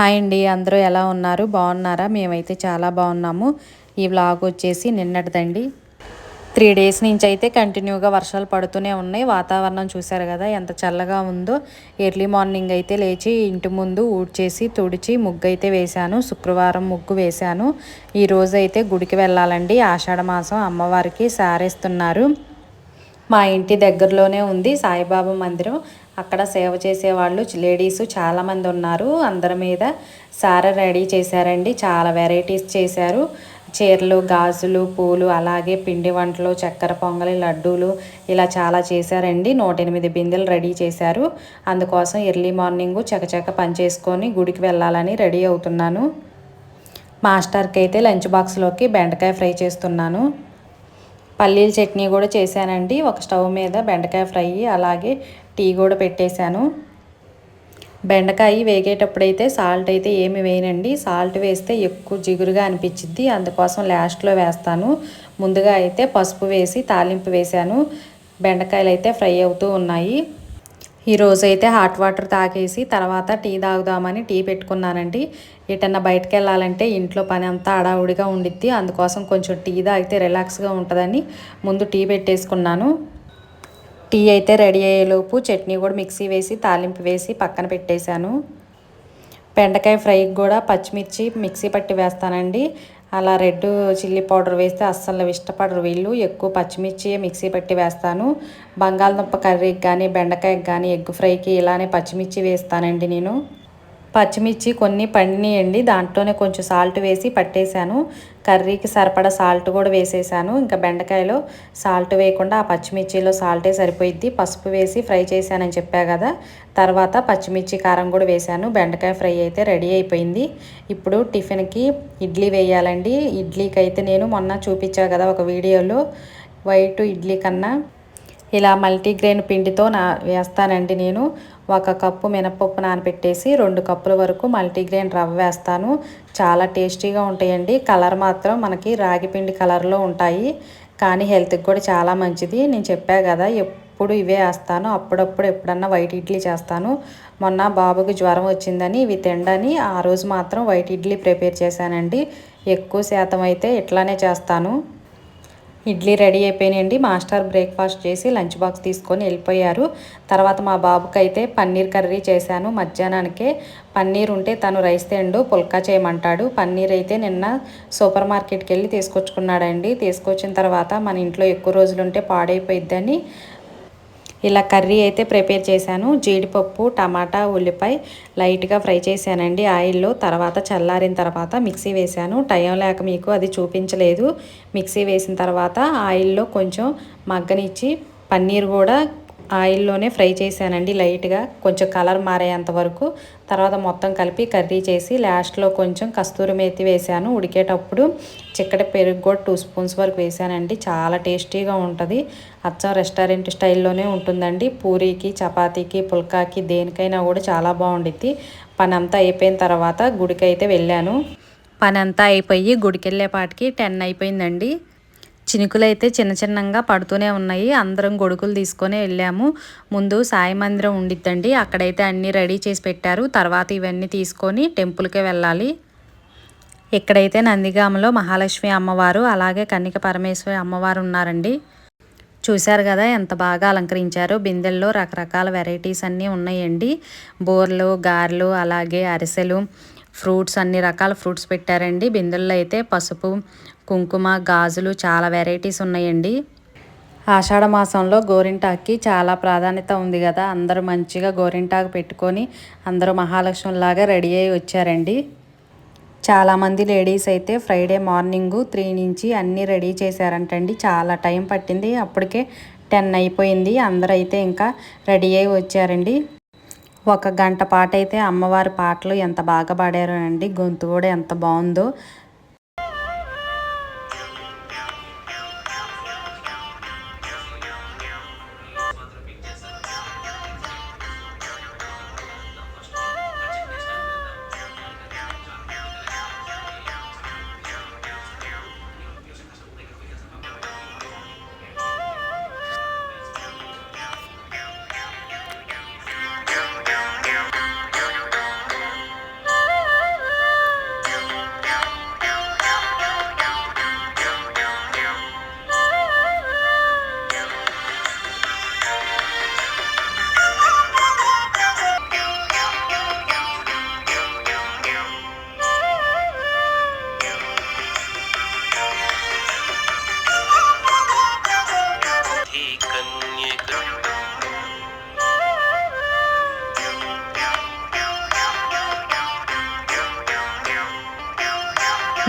Hi అండి అందరూ ఎలా ఉన్నారు? బాగున్నారా? మేమైతే చాలా బాగున్నాము. ఈ వ్లాగ్ వచ్చేసి నిన్నటిదండి. త్రీ డేస్ నుంచి అయితే కంటిన్యూగా వర్షాలు పడుతూనే ఉన్నాయి. వాతావరణం చూశారు కదా ఎంత చల్లగా ఉందో. ఎర్లీ మార్నింగ్ అయితే లేచి ఇంటి ముందు ఊడ్చేసి తుడిచి ముగ్గు అయితే వేశాను. శుక్రవారం ముగ్గు వేశాను. ఈ రోజు అయితే గుడికి వెళ్ళాలండి. ఆషాఢ మాసం అమ్మవారికి సారేస్తున్నారు. మా ఇంటి దగ్గరలోనే ఉంది సాయిబాబా మందిరం. అక్కడ సేవ చేసేవాళ్ళు లేడీస్ చాలామంది ఉన్నారు. అందరి మీద సార రెడీ చేశారండి. చాలా వెరైటీస్ చేశారు. చీరలు గాజులు పూలు అలాగే పిండి వంటలు చక్కెర పొంగలి లడ్డూలు ఇలా చాలా చేశారండి. నూట ఎనిమిది బిందెలు రెడీ చేశారు. అందుకోసం ఎర్లీ మార్నింగ్ చకచక పనిచేసుకొని గుడికి వెళ్ళాలని రెడీ అవుతున్నాను. మాస్టర్కి అయితే లంచ్ బాక్స్లోకి బెండకాయ ఫ్రై చేస్తున్నాను. పల్లీల చట్నీ కూడా చేశానండి. ఒక స్టవ్ మీద బెండకాయ ఫ్రై అలాగే టీ కూడా పెట్టేశాను. బెండకాయ వేగేటప్పుడైతే సాల్ట్ అయితే ఏమి వేయనండి. సాల్ట్ వేస్తే ఎక్కువ జిగురుగా అనిపించిద్ది. అందుకోసం లాస్ట్లో వేస్తాను. ముందుగా అయితే పసుపు వేసి తాలింపు వేశాను. బెండకాయలు అయితే ఫ్రై అవుతూ ఉన్నాయి. ఈరోజు అయితే హాట్ వాటర్ తాగేసి తర్వాత టీ తాగుదామని టీ పెట్టుకున్నానండి. ఎటన్నా బయటకు వెళ్ళాలంటే ఇంట్లో పని అంతా అడావుడిగా ఉండిద్ది. అందుకోసం కొంచెం టీ తాగితే రిలాక్స్గా ఉంటుందని ముందు టీ పెట్టేసుకున్నాను. టీ అయితే రెడీ అయ్యేలోపు చట్నీ కూడా మిక్సీ వేసి తాలింపు వేసి పక్కన పెట్టేశాను. బెండకాయ ఫ్రైకి కూడా పచ్చిమిర్చి మిక్సీ పట్టి వేస్తానండి. అలా రెడ్ చిల్లీ పౌడర్ వేస్తే అస్సలు ఇష్టపడరు వీళ్ళు. ఎక్కువ పచ్చిమిర్చి మిక్సీ పట్టి వేస్తాను. బంగాళదుంప కర్రీకి కానీ బెండకాయకి కానీ ఎగ్ ఫ్రైకి ఇలానే పచ్చిమిర్చి వేస్తానండి నేను. పచ్చిమిర్చి కొన్ని పండినాయండి. దాంట్లోనే కొంచెం సాల్ట్ వేసి పట్టేశాను. కర్రీకి సరిపడా సాల్ట్ కూడా వేసేసాను. ఇంకా బెండకాయలో సాల్ట్ వేయకుండా ఆ పచ్చిమిర్చిలో సాల్టే సరిపోయిద్ది. పసుపు వేసి ఫ్రై చేశానని చెప్పా కదా. తర్వాత పచ్చిమిర్చి కారం కూడా వేశాను. బెండకాయ ఫ్రై అయితే రెడీ అయిపోయింది. ఇప్పుడు టిఫిన్కి ఇడ్లీ వేయాలండి. ఇడ్లీకి అయితే నేను మొన్న చూపించా కదా ఒక వీడియోలో. వైట్ ఇడ్లీ కన్నా ఇలా మల్టీగ్రెయిన్ పిండితో నా వేస్తానండి నేను. ఒక కప్పు మినపప్పు నానబెట్టేసి రెండు కప్పుల వరకు మల్టీగ్రెయిన్ రవ్వ వేస్తాను. చాలా టేస్టీగా ఉంటాయండి. కలర్ మాత్రం మనకి రాగి పిండి కలర్లో ఉంటాయి. కానీ హెల్త్కి కూడా చాలా మంచిది. నేను చెప్పా కదా ఎప్పుడు ఇవే వేస్తాను. అప్పుడప్పుడు ఎప్పుడన్నా వైట్ ఇడ్లీ చేస్తాను. మొన్న బాబుకి జ్వరం వచ్చిందని ఇవి తిండని ఆ రోజు మాత్రం వైట్ ఇడ్లీ ప్రిపేర్ చేశానండి. ఎక్కువ శాతం అయితే ఇట్లానే చేస్తాను. ఇడ్లీ రెడీ అయిపోయినాయండి. మాస్టర్ బ్రేక్ఫాస్ట్ చేసి లంచ్ బాక్స్ తీసుకొని వెళ్ళిపోయారు. తర్వాత మా బాబుకి అయితే పన్నీర్ కర్రీ చేశాను. మధ్యాహ్నానికే పన్నీర్ ఉంటే తను రైస్ తిండు పుల్కా చేయమంటాడు. పన్నీర్ అయితే నిన్న సూపర్ మార్కెట్కి వెళ్ళి తీసుకొచ్చుకున్నాడండి. తీసుకొచ్చిన తర్వాత మన ఇంట్లో ఎక్కువ రోజులు ఉంటే పాడైపోయిద్దని ఇలా కర్రీ అయితే ప్రిపేర్ చేశాను. జీడిపప్పు టమాటా ఉల్లిపాయ లైట్గా ఫ్రై చేశానండి. ఆయిల్లో తర్వాత చల్లారిన తర్వాత మిక్సీ వేశాను. టైం లేక మీకు అది చూపించలేదు. మిక్సీ వేసిన తర్వాత ఆయిల్లో కొంచెం మగ్గనిచ్చి పన్నీర్ కూడా ఆయిల్లోనే ఫ్రై చేశానండి లైట్గా. కొంచెం కలర్ మారేంత వరకు. తర్వాత మొత్తం కలిపి కర్రీ చేసి లాస్ట్లో కొంచెం కస్తూరి మేతి వేసాను ఉడికేటప్పుడు చిక్కటి పెరుగు కూడా టూ స్పూన్స్ వరకు వేసానండి చాలా టేస్టీగా ఉంటుంది. అచ్చం రెస్టారెంట్ స్టైల్లోనే ఉంటుందండి. పూరీకి చపాతీకి పుల్కాకి దేనికైనా కూడా చాలా బాగుండిద్ది. పని అంతా అయిపోయిన తర్వాత గుడికి అయితే వెళ్ళాను. పని అంతా అయిపోయి గుడికి వెళ్ళేపాటికి టెన్ అయిపోయిందండి. చినుకులు అయితే చిన్న చిన్నగా పడుతూనే ఉన్నాయి. అందరం గొడుగులు తీసుకొని వెళ్ళాము. ముందు సాయి మందిరం ఉండిద్దండి. అక్కడైతే అన్నీ రెడీ చేసి పెట్టారు. తర్వాత ఇవన్నీ తీసుకొని టెంపుల్కే వెళ్ళాలి. ఇక్కడైతే నందిగామలో మహాలక్ష్మి అమ్మవారు అలాగే కన్నిక పరమేశ్వరి అమ్మవారు ఉన్నారండి. చూశారు కదా ఎంత బాగా అలంకరించారు. బిందెల్లో రకరకాల వెరైటీస్ అన్నీ ఉన్నాయండి. బోర్లు గారెలు అలాగే అరిసెలు ఫ్రూట్స్ అన్ని రకాల ఫ్రూట్స్ పెట్టారండి. బిందెల్లో అయితే పసుపు కుంకుమ గాజులు చాలా వెరైటీస్ ఉన్నాయండి. ఆషాఢ మాసంలో గోరింటాక్కి చాలా ప్రాధాన్యత ఉంది కదా. అందరూ మంచిగా గోరింటాకు పెట్టుకొని అందరూ మహాలక్ష్మిలాగా రెడీ అయ్యి వచ్చారండి. చాలామంది లేడీస్ అయితే ఫ్రైడే మార్నింగ్ త్రీ నుంచి అన్నీ రెడీ చేశారంటండి. చాలా టైం పట్టింది. అప్పటికే టెన్ అయిపోయింది. అందరూ అయితే ఇంకా రెడీ అయ్యి వచ్చారండి. ఒక గంట పాట అయితే అమ్మవారి పాటలు ఎంత బాగా పాడారో అండి. గొంతు కూడా ఎంత బాగుందో.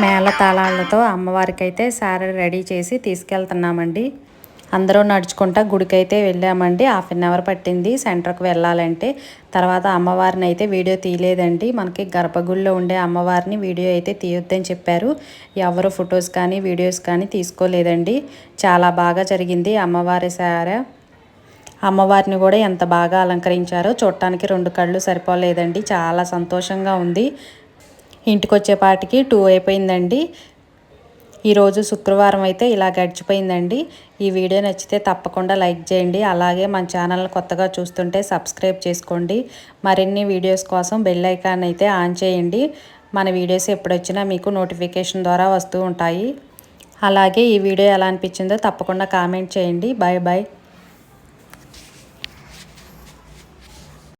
మేళ తాళాలతో అమ్మవారికి అయితే సారీ రెడీ చేసి తీసుకెళ్తున్నామండి. అందరూ నడుచుకుంటా గుడికైతే వెళ్ళామండి. హాఫ్ అన్ అవర్ పట్టింది సెంటర్కి వెళ్ళాలంటే. తర్వాత అమ్మవారిని అయితే వీడియో తీయలేదండి. మనకి గర్భగుడిలో ఉండే అమ్మవారిని వీడియో అయితే తీయొద్దని చెప్పారు. ఎవరు ఫొటోస్ కానీ వీడియోస్ కానీ తీసుకోలేదండి. చాలా బాగా జరిగింది అమ్మవారి సారా అమ్మవారిని కూడా ఎంత బాగా అలంకరించారో చూడటానికి రెండు కళ్ళు సరిపోలేదండి. చాలా సంతోషంగా ఉంది. ఇంటికి వచ్చేపాటికి టూ అయిపోయిందండి. ఈరోజు శుక్రవారం అయితే ఇలా గడిచిపోయిందండి. ఈ వీడియో నచ్చితే తప్పకుండా లైక్ చేయండి. అలాగే మన ఛానల్ కొత్తగా చూస్తుంటే సబ్స్క్రైబ్ చేసుకోండి. మరిన్ని వీడియోస్ కోసం బెల్ ఐకాన్ అయితే ఆన్ చేయండి. మన వీడియోస్ ఎప్పుడొచ్చినా మీకు నోటిఫికేషన్ ద్వారా వస్తూ ఉంటాయి. అలాగే ఈ వీడియో ఎలా అనిపించిందో తప్పకుండా కామెంట్ చేయండి. Bye bye.